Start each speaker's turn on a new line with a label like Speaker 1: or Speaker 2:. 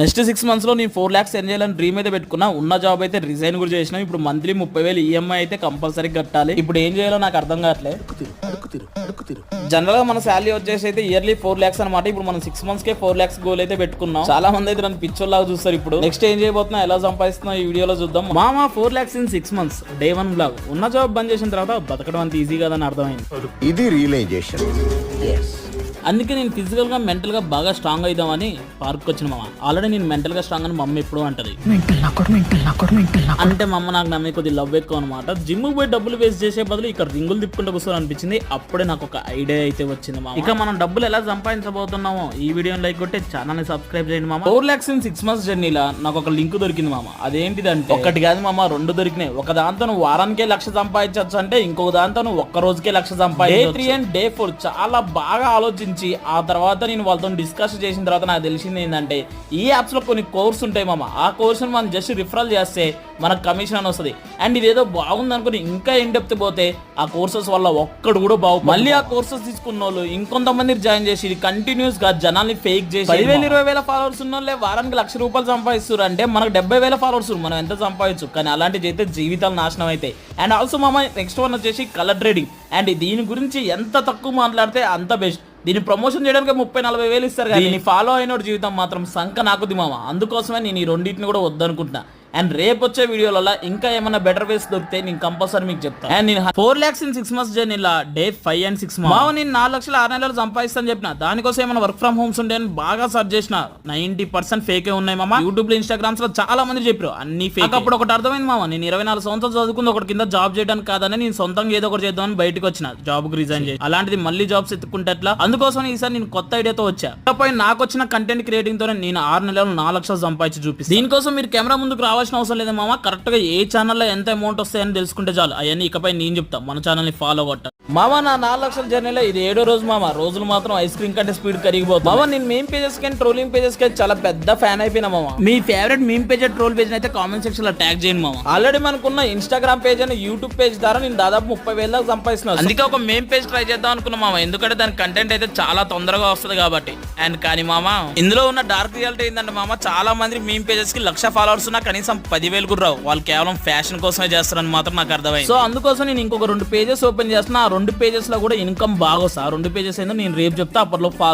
Speaker 1: Next six మంత్స్లో నేను four lakhs earn చేయాలని డ్రీమ్ అయితే పెట్టుకున్నా. ఉన్న జాబ్ అయితే రిజైన్ కూడా చేసిన. ఇప్పుడు మంత్లీ ముప్పై వేలు ఈఎంఐ అయితే కంపల్సరీ కట్టాలి. ఇప్పుడు ఏం చేయాలో నాకు అర్థం కావట్లేదు. జనరల్గా మన శాలరీ వచ్చేసి అయితే ఇయర్లీ ఫోర్ లాక్స్ అనమాట ఇప్పుడు మనం సిక్స్ మంత్స్ కే ఫోర్ లాక్స్ గోల్ అయితే పెట్టుకున్నాం. చాలా మంది అయితే నన్ను పిచ్చోల్లాగా చూస్తారు ఇప్పుడు. నెక్స్ట్ ఏం చేయబోతున్నా ఎలా సంపాదిస్తున్నా ఈ వీడియోలో చూద్దాం. మామా four lakhs in six months day one blog ఉన్న జాబ్ బంద్ చేసిన తర్వాత బతకడం అంత ఈజీ కదని అర్థమైంది.
Speaker 2: ఇది రియలైజేషన్
Speaker 1: అందుకే నేను ఫిజికల్గా మెంటల్గా బాగా స్ట్రాంగ్ అవుదామని పార్క్ వచ్చిన మామ. ఆల్రెడీ నేను మెంటల్గా స్ట్రాంగ్ అని మమ్మీ ఎప్పుడూ అంటది. అంటే మా అమ్మ నాకు నమ్మి కొద్దిగా లవ్ ఎక్కువ అనమాట జిమ్ పోయి డబ్బులు వేస్ట్ చేసే బదులు ఇక్కడ రింగులు తిప్పుకుంటూ కూర్చొని అనిపించింది. అప్పుడే నాకు ఒక ఐడియా అయితే వచ్చింది మా ఇక మనం డబ్బులు ఎలా సంపాదించబోతున్నామో ఈ వీడియోని లైక్ కొట్టి ఛానల్ని సబ్స్క్రైబ్ చేయండి మామ. Four lakhs in six months జర్నీలా నాకు ఒక లింక్ దొరికింది మామ. అదేంటిదంటే ఒకటి కాదు మామ రెండు దొరికినాయి. ఒక దాంతో నువ్వు వారానికే లక్ష సంపాదించవచ్చు అంటే ఇంకొక దాంతో నువ్వు ఒక్క రోజుకే లక్ష సంపాదించు day three and day four చాలా బాగా ఆలోచించి ఆ తర్వాత నేను వాళ్ళతో డిస్కస్ చేసిన తర్వాత నాకు తెలిసింది ఏంటంటే ఈ యాప్స్లో కొన్ని కోర్స్ ఉంటాయి మామ. ఆ కోర్స్ మనం జస్ట్ రిఫరల్ చేస్తే మనకు కమిషన్ అని వస్తుంది. అండ్ ఇదేదో బాగుంది అనుకుని ఇంకా ఇన్ డెప్త్ పోతే ఆ కోర్సెస్ వల్ల ఒక్కడు కూడా బాగు మళ్ళీ ఆ కోర్సెస్ తీసుకున్న వాళ్ళు ఇంకొంతమంది జాయిన్ చేసి ఇది కంటిన్యూస్గా జనాల్ని ఫేక్ చేసి పదివేలు ఇరవై వేల ఫాలోవర్స్ ఉన్న వాళ్ళే వారానికి లక్ష రూపాయలు సంపాదిస్తారు అంటే మనకు డెబ్బై వేల ఫాలోవర్స్ మనం ఎంత సంపాదించు? కానీ అలాంటివి అయితే జీవితాలు నాశనం అవుతాయి అండ్ ఆల్సో మామ నెక్స్ట్ వన్ వచ్చేసి కలర్ ట్రేడింగ్ అండ్ దీని గురించి ఎంత తక్కువ మాట్లాడితే అంత బెస్ట్ దీన్ని ప్రమోషన్ చేయడానికి ముప్పై నలభై వేలు ఇస్తారు కానీ ఫాలో అయినోడు జీవితం మాత్రం సంక నాకుది మామ. అందుకోసమే నేను ఈ రెండింటిని కూడా వద్దనుకుంటున్నా. అండ్ రేపు వచ్చే వీడియోలలో ఇంకా ఏమైనా బెటర్ వేస్ దొరికితే నేను కంపల్సరీ మీకు చెప్తాను అండ్ నేను four lakhs in six months journey ఇలా డే ఫైవ్ అండ్ సిక్స్ మావ నేను నాలుగు లక్షలు ఆరు నెలలు సంపాదిస్తాను చెప్పిన. దానికోసం ఏమైనా వర్క్ ఫ్రమ్ హోమ్స్ ఉండే అని బాగా సర్చ్ చేసిన. నైన్టీ పర్సెంట్ ఫేకే ఉన్నాయి మామ. యూట్యూబ్లో ఇన్స్టాగ్రామ్స్లో చాలా మంది చెప్పారు అన్ని ఫేక్ అప్పుడు ఒకటి అర్థమైంది మామ. నేను ఇరవై నాలుగు సంవత్సరాలు చదువుకుంది ఒకటి కింద జాబ్ చేయడానికి కాదని నేను సొంతంగా ఏదో ఒకటి చేద్దామని బయటకు వచ్చిన. జాబ్కు రిజైన్ చేసి. అలాంటిది మళ్ళీ జాబ్స్ ఎత్తుకుంటే ఎట్లా? అందుకోసం ఈసారి నేను కొత్త ఐడియాతో వచ్చా. ఇకపై నాకు వచ్చిన కంటెంట్ క్రియేటింగ్ తోనే నేను ఆరు నెలలు నాలుగు లక్షలు సంపాదించి చూపిస్తాను దీనికోసం మీరు కెమెరా ముందుకు రావాల్సిన అవసరం లేదు మామ. కరెక్ట్గా ఏ ఛానల్లో ఎంత అమౌంట్ వస్తాయని తెలుసుకుంటే చాలు. అవన్నీ ఇకపై నేను చెప్తా. మన ఛానల్ని ఫాలో కొట్ట. మామ నా నాలుగు లక్షల జర్నీలో ఇది ఏడో రోజు మామ. రోజులు మాత్రం ఐస్ క్రీమ్ కంటే స్పీడ్ కరిగిపోతుంది. మామ నేను మెయిన్ పేజెస్ కానీ ట్రోలింగ్ పేజెస్కి చాలా పెద్ద ఫ్యాన్ అయిపోయినా మామ. మీ favourite main page troll page అయితే కామెంట్ సెక్షన్లో ట్యాగ్ చేయండి మామ. ఆల్రెడీ మనకున్న ఇన్స్టాగ్రామ్ పేజ్ అని యూట్యూబ్ పేజ్ ద్వారా నేను దాదాపు ముప్పై వేల దాకా సంపాదిస్తున్నాను అందుకే ఒక మెయిన్ పేజ్ ట్రై చేద్దాం అనుకున్నా మామ. ఎందుకంటే దాని కంటెంట్ అయితే చాలా తొందరగా వస్తుంది కాబట్టి. అండ్ కానీ మామ ఇందులో ఉన్న డార్క్ రియాలిటీ ఏంటంటే మామ చాలా మంది మెయిన్ పేజెస్కి లక్ష ఫాలోవర్స్ ఉన్నా కనీసం పదివేలు కూడా రావు. వాళ్ళు కేవలం ఫ్యాషన్ కోసమే చేస్తారని మాత్రం నాకు అర్థమైంది. సో అందుకోసం నేను ఇంకొక రెండు పేజెస్ ఓపెన్ చేస్తున్నా. రెండు పేజెస్లో కూడా ఇన్కమ్ బాగా వస్తుంది ఆ రెండు పేజెస్ ఏందో నేను రేపు చెప్తా అప్పట్లో ఫాలో